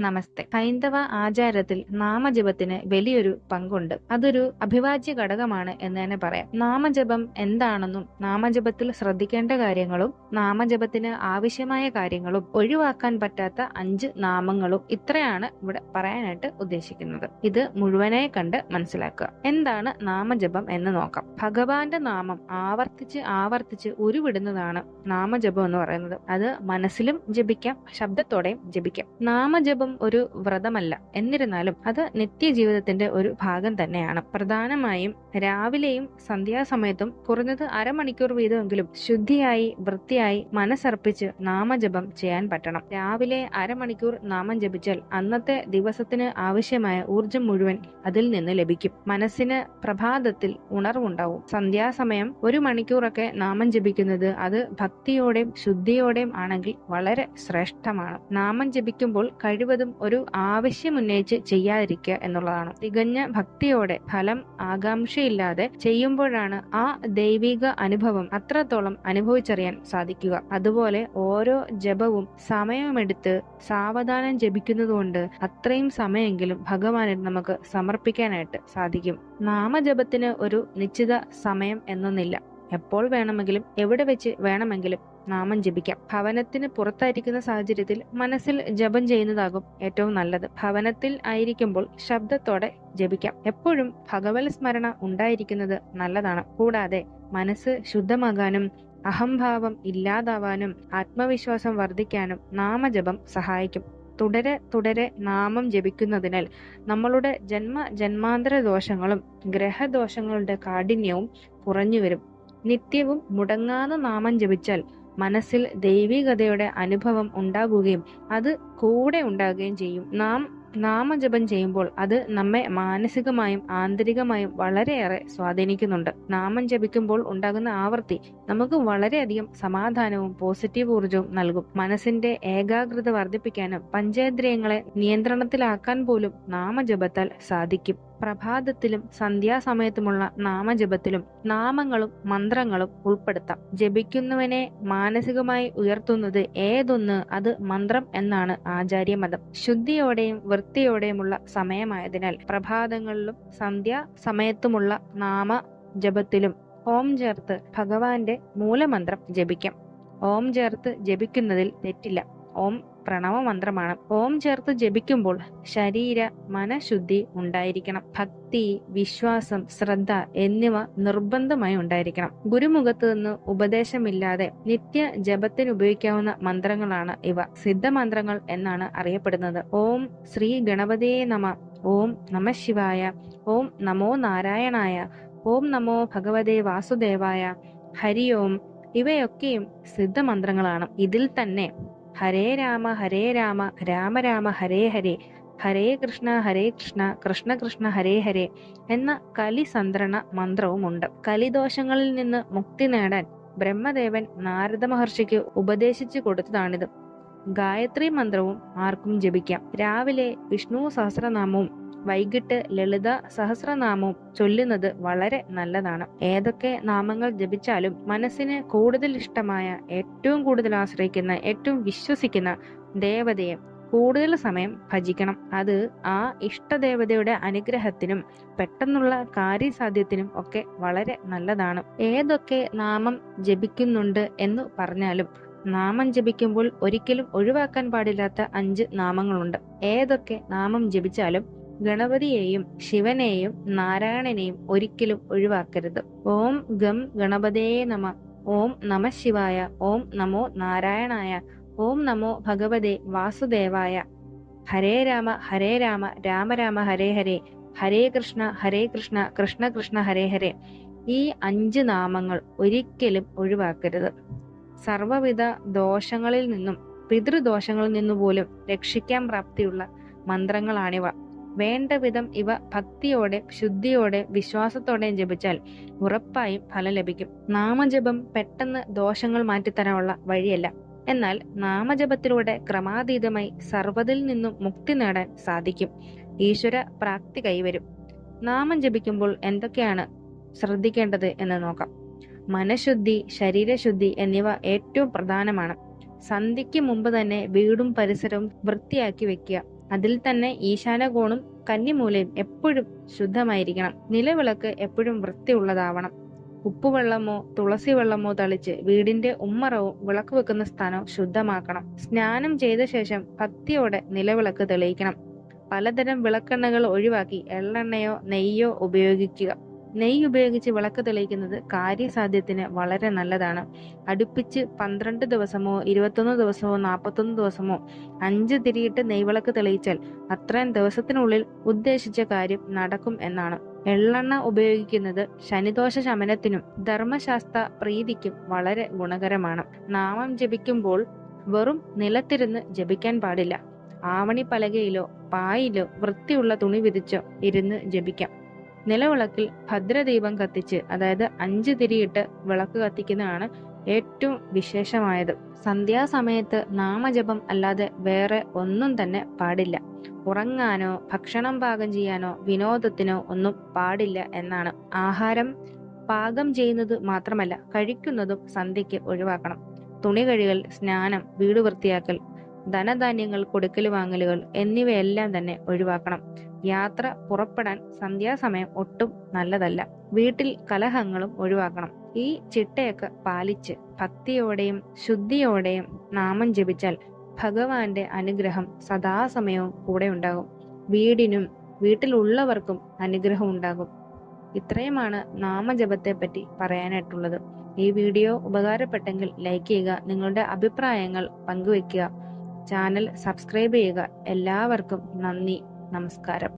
നമസ്തേ. ഹൈന്ദവ ആചാരത്തിൽ നാമജപത്തിന് വലിയൊരു പങ്കുണ്ട്. അതൊരു അഭിവാജ്യ ഘടകമാണ് എന്ന് തന്നെ പറയാം. നാമജപം എന്താണെന്നും നാമജപത്തിൽ ശ്രദ്ധിക്കേണ്ട കാര്യങ്ങളും നാമജപത്തിന് ആവശ്യമായ കാര്യങ്ങളും ഒഴിവാക്കാൻ പറ്റാത്ത അഞ്ച് നാമങ്ങളും ഇത്രയാണ് ഇവിടെ പറയാനായിട്ട് ഉദ്ദേശിക്കുന്നത്. ഇത് മുഴുവനായി കണ്ട് മനസ്സിലാക്കുക. എന്താണ് നാമജപം എന്ന് നോക്കാം. ഭഗവാന്റെ നാമം ആവർത്തിച്ച് ആവർത്തിച്ച് ഉരുവിടുന്നതാണ് നാമജപം എന്ന് പറയുന്നത്. അത് മനസ്സിലും ജപിക്കാം ശബ്ദത്തോടെയും ജപിക്കാം. നാമജപം ഒരു വ്രതമല്ല. എന്നിരുന്നാലും അത് നിത്യജീവിതത്തിന്റെ ഒരു ഭാഗം തന്നെയാണ്. പ്രധാനമായും രാവിലെയും സന്ധ്യാസമയത്തും കുറഞ്ഞത് അരമണിക്കൂർ വീതമെങ്കിലും ശുദ്ധിയായി വൃത്തിയായി മനസ്സർപ്പിച്ച് നാമജപം ചെയ്യാൻ പറ്റണം. രാവിലെ അരമണിക്കൂർ നാമം ജപിച്ചാൽ അന്നത്തെ ദിവസത്തിന് ആവശ്യമായ ഊർജം മുഴുവൻ അതിൽ നിന്ന് ലഭിക്കും. മനസ്സിന് പ്രഭാതത്തിൽ ഉണർവുണ്ടാവും. സന്ധ്യാസമയം ഒരു മണിക്കൂറൊക്കെ നാമം ജപിക്കുന്നത് അത് ഭക്തിയോടെയും ശുദ്ധിയോടെയും ആണെങ്കിൽ വളരെ ശ്രേഷ്ഠമാണ്. നാമം ജപിക്കുമ്പോൾ കഴിവതും ഒരു ആവശ്യമുന്നയിച്ച് ചെയ്യാതിരിക്കുക എന്നുള്ളതാണ്. തികഞ്ഞ ഭക്തിയോടെ ഫലം ആകാംക്ഷയില്ലാതെ ചെയ്യുമ്പോഴാണ് ആ ദൈവിക അനുഭവം അത്രത്തോളം അനുഭവിച്ചറിയാൻ സാധിക്കുക. അതുപോലെ ഓരോ ജപവും സമയമെടുത്ത് സാവധാനം ജപിക്കുന്നതുകൊണ്ട് അത്രയും സമയമെങ്കിലും ഭഗവാനെ നമുക്ക് സമർപ്പിക്കാനായിട്ട് സാധിക്കും. നാമജപത്തിന് ഒരു നിശ്ചിത സമയം എന്നൊന്നില്ല. എപ്പോൾ വേണമെങ്കിലും എവിടെ വെച്ച് വേണമെങ്കിലും നാമം ജപിക്കാം. ഭവനത്തിന് പുറത്തായിരിക്കുന്ന സാഹചര്യത്തിൽ മനസ്സിൽ ജപം ചെയ്യുന്നതാകും ഏറ്റവും നല്ലത്. ഭവനത്തിൽ ആയിരിക്കുമ്പോൾ ശബ്ദത്തോടെ ജപിക്കാം. എപ്പോഴും ഭഗവത് സ്മരണ ഉണ്ടായിരിക്കുന്നത് നല്ലതാണ്. കൂടാതെ മനസ്സ് ശുദ്ധമാകാനും അഹംഭാവം ഇല്ലാതാവാനും ആത്മവിശ്വാസം വർദ്ധിക്കാനും നാമജപം സഹായിക്കും. തുടരെ തുടരെ നാമം ജപിക്കുന്നതിനാൽ നമ്മളുടെ ജന്മ ജന്മാന്തര ദോഷങ്ങളും ഗ്രഹദോഷങ്ങളുടെ കാഠിന്യവും കുറഞ്ഞു വരും. നിത്യവും മുടങ്ങാതെ നാമം ജപിച്ചാൽ മനസ്സിൽ ദൈവികതയുടെ അനുഭവം ഉണ്ടാകുകയും അത് കൂടെ ഉണ്ടാകുകയും ചെയ്യും. നാം നാമജപം ചെയ്യുമ്പോൾ അത് നമ്മെ മാനസികമായും ആന്തരികമായും വളരെയേറെ സ്വാധീനിക്കുന്നുണ്ട്. നാമം ജപിക്കുമ്പോൾ ഉണ്ടാകുന്ന ആവർത്തി നമുക്ക് വളരെയധികം സമാധാനവും പോസിറ്റീവ് ഊർജവും നൽകും. മനസ്സിന്റെ ഏകാഗ്രത വർദ്ധിപ്പിക്കാനും പഞ്ചേന്ദ്രിയങ്ങളെ നിയന്ത്രണത്തിലാക്കാൻ പോലും നാമജപത്താൽ സാധിക്കും. പ്രഭാതത്തിലും സന്ധ്യാസമയത്തുമുള്ള നാമജപത്തിലും നാമങ്ങളും മന്ത്രങ്ങളും ഉൾപ്പെടുത്താം. ജപിക്കുന്നവനെ മാനസികമായി ഉയർത്തുന്നത് ഏതൊന്ന് അത് മന്ത്രം എന്നാണ് ആചാര്യമതം. ശുദ്ധിയോടെയും വൃത്തിയോടെയുമുള്ള സമയമായതിനാൽ പ്രഭാതങ്ങളിലും സന്ധ്യാ സമയത്തുമുള്ള നാമ ജപത്തിലും ഓം ചേർത്ത് ഭഗവാന്റെ മൂലമന്ത്രം ജപിക്കാം. ഓം ചേർത്ത് ജപിക്കുന്നതിൽ തെറ്റില്ല. ഓം പ്രണവ മന്ത്രമാണ് ഓം ചേർത്ത് ജപിക്കുമ്പോൾ ശരീര മനഃശുദ്ധി ഉണ്ടായിരിക്കണം. ഭക്തി വിശ്വാസം ശ്രദ്ധ എന്നിവ നിർബന്ധമായി ഉണ്ടായിരിക്കണം. ഗുരുമുഖത്ത് നിന്ന് ഉപദേശമില്ലാതെ നിത്യ ജപത്തിന് ഉപയോഗിക്കാവുന്ന മന്ത്രങ്ങളാണ് ഇവ. സിദ്ധമന്ത്രങ്ങൾ എന്നാണ് അറിയപ്പെടുന്നത്. ഓം ശ്രീ ഗണപതിയെ നമ. ഓം നമ ശിവായ. ഓം നമോ നാരായണായ. ഓം നമോ ഭഗവതേ വാസുദേവായ. ഹരി ഓം. ഇവയൊക്കെയും സിദ്ധമന്ത്രങ്ങളാണ്. ഇതിൽ തന്നെ ഹരേ രാമ ഹരേ രാമ രാമ രാമ ഹരേ ഹരേ ഹരേ കൃഷ്ണ ഹരേ കൃഷ്ണ കൃഷ്ണ കൃഷ്ണ ഹരേ ഹരേ എന്ന കലിസന്ത്രണ മന്ത്രവുമുണ്ട്. കലിദോഷങ്ങളിൽ നിന്ന് മുക്തി നേടാൻ ബ്രഹ്മദേവൻ നാരദ മഹർഷിക്ക് ഉപദേശിച്ചു കൊടുത്തതാണിത്. ഗായത്രി മന്ത്രവും ആർക്കും ജപിക്കാം. രാവിലെ വിഷ്ണു സഹസ്രനാമവും വൈകിട്ട് ലളിത സഹസ്രനാമവും ചൊല്ലുന്നത് വളരെ നല്ലതാണ്. ഏതൊക്കെ നാമങ്ങൾ ജപിച്ചാലും മനസ്സിന് കൂടുതൽ ഇഷ്ടമായ ഏറ്റവും കൂടുതൽ ആശ്രയിക്കുന്ന ഏറ്റവും വിശ്വസിക്കുന്ന ദേവതയെ കൂടുതൽ സമയം ഭജിക്കണം. അത് ആ ഇഷ്ടദേവതയുടെ അനുഗ്രഹത്തിനും പെട്ടെന്നുള്ള കാര്യസാധ്യത്തിനും ഒക്കെ വളരെ നല്ലതാണ്. ഏതൊക്കെ നാമം ജപിക്കുന്നുണ്ട് എന്ന് പറഞ്ഞാലും നാമം ജപിക്കുമ്പോൾ ഒരിക്കലും ഒഴിവാക്കാൻ പാടില്ലാത്ത അഞ്ച് നാമങ്ങളുണ്ട്. ഏതൊക്കെ നാമം ജപിച്ചാലും ഗണപതിയെയും ശിവനെയും നാരായണനെയും ഒരിക്കലും ഒഴിവാക്കരുത്. ഓം ഗം ഗണപതേ നമ. ഓം നമ ശിവായ. ഓം നമോ നാരായണായ. ഓം നമോ ഭഗവതേ വാസുദേവായ. ഹരേ രാമ ഹരേ രാമ രാമ രാമ ഹരേ ഹരേ. ഹരേ കൃഷ്ണ ഹരേ കൃഷ്ണ കൃഷ്ണ കൃഷ്ണ ഹരേ ഹരേ. ഈ അഞ്ച് നാമങ്ങൾ ഒരിക്കലും ഒഴിവാക്കരുത്. സർവവിധ ദോഷങ്ങളിൽ നിന്നും പിതൃദോഷങ്ങളിൽ നിന്നുപോലും രക്ഷിക്കാൻ പ്രാപ്തിയുള്ള മന്ത്രങ്ങളാണിവ. വേണ്ട വിധം ഇവ ഭക്തിയോടെ ശുദ്ധിയോടെ വിശ്വാസത്തോടെയും ജപിച്ചാൽ ഉറപ്പായും ഫലം ലഭിക്കും. നാമജപം പെട്ടെന്ന് ദോഷങ്ങൾ മാറ്റിത്തരാനുള്ള വഴിയല്ല. എന്നാൽ നാമജപത്തിലൂടെ ക്രമാതീതമായി സർവതിൽ നിന്നും മുക്തി നേടാൻ സാധിക്കും. ഈശ്വര പ്രാപ്തി കൈവരും. നാമം ജപിക്കുമ്പോൾ എന്തൊക്കെയാണ് ശ്രദ്ധിക്കേണ്ടത് എന്ന് നോക്കാം. മനഃശുദ്ധി ശരീരശുദ്ധി എന്നിവ ഏറ്റവും പ്രധാനമാണ്. സന്ധ്യയ്ക്ക് മുമ്പ് തന്നെ വീടും പരിസരവും വൃത്തിയാക്കി വെക്കുക. അതിൽ തന്നെ ഈശാനകോണും കന്നിമൂലയും എപ്പോഴും ശുദ്ധമായിരിക്കണം. നിലവിളക്ക് എപ്പോഴും വൃത്തിയുള്ളതാവണം. ഉപ്പുവെള്ളമോ തുളസി വെള്ളമോ തളിച്ച് വീടിന്റെ ഉമ്മറവും വിളക്ക് വെക്കുന്ന സ്ഥാനവും ശുദ്ധമാക്കണം. സ്നാനം ചെയ്ത ശേഷം ഭക്തിയോടെ നിലവിളക്ക് തെളിയിക്കണം. പലതരം വിളക്കെണ്ണകൾ ഒഴിവാക്കി എള്ളെണ്ണയോ നെയ്യോ ഉപയോഗിക്കുക. നെയ്യ് ഉപയോഗിച്ച് വിളക്ക് തെളിയിക്കുന്നത് കാര്യസാധ്യത്തിന് വളരെ നല്ലതാണ്. അടുപ്പിച്ച് പന്ത്രണ്ട് ദിവസമോ ഇരുപത്തൊന്ന് ദിവസമോ നാൽപ്പത്തൊന്ന് ദിവസമോ അഞ്ച് തിരിയിട്ട് നെയ്വിളക്ക് തെളിയിച്ചാൽ അത്രയും ദിവസത്തിനുള്ളിൽ ഉദ്ദേശിച്ച കാര്യം നടക്കും എന്നാണ്. എള്ളെണ്ണ ഉപയോഗിക്കുന്നത് ശനിദോഷ ശമനത്തിനും ധർമ്മശാസ്ത്ര പ്രീതിക്കും വളരെ ഗുണകരമാണ്. നാമം ജപിക്കുമ്പോൾ വെറും നിലത്തിരുന്ന് ജപിക്കാൻ പാടില്ല. ആവണി പലകയിലോ പായിലോ വൃത്തിയുള്ള തുണി വിരിച്ചോ ഇരുന്ന് ജപിക്കാം. നിലവിളക്കിൽ ഭദ്രദീപം കത്തിച്ച് അതായത് അഞ്ച് തിരിയിട്ട് വിളക്ക് കത്തിക്കുന്നതാണ് ഏറ്റവും വിശേഷമായത്. സന്ധ്യാസമയത്ത് നാമജപം അല്ലാതെ വേറെ ഒന്നും തന്നെ പാടില്ല. ഉറങ്ങാനോ ഭക്ഷണം പാകം ചെയ്യാനോ വിനോദത്തിനോ ഒന്നും പാടില്ല എന്നാണ്. ആഹാരം പാകം ചെയ്യുന്നത് മാത്രമല്ല കഴിക്കുന്നതും സന്ധ്യയ്ക്ക് ഒഴിവാക്കണം. തുണി കഴുകൽ സ്നാനം വീട് വൃത്തിയാക്കൽ ധനധാന്യങ്ങൾ കൊടുക്കൽ വാങ്ങലുകൾ എന്നിവയെല്ലാം തന്നെ ഒഴിവാക്കണം. യാത്ര പുറപ്പെടാൻ സന്ധ്യാസമയം ഒട്ടും നല്ലതല്ല. വീട്ടിൽ കലഹങ്ങളും ഒഴിവാക്കണം. ഈ ചിട്ടയൊക്കെ പാലിച്ച് ഭക്തിയോടെയും ശുദ്ധിയോടെയും നാമം ജപിച്ചാൽ ഭഗവാന്റെ അനുഗ്രഹം സദാസമയവും കൂടെ ഉണ്ടാകും. വീടിനും വീട്ടിലുള്ളവർക്കും അനുഗ്രഹം ഉണ്ടാകും. ഇത്രയുമാണ് നാമജപത്തെ പറ്റി പറയാനായിട്ടുള്ളത്. ഈ വീഡിയോ ഉപകാരപ്പെട്ടെങ്കിൽ ലൈക്ക് ചെയ്യുക നിങ്ങളുടെ അഭിപ്രായങ്ങൾ പങ്കുവെക്കുക ചാനൽ സബ്സ്ക്രൈബ് ചെയ്യുക. എല്ലാവർക്കും നന്ദി നമസ്കാരം.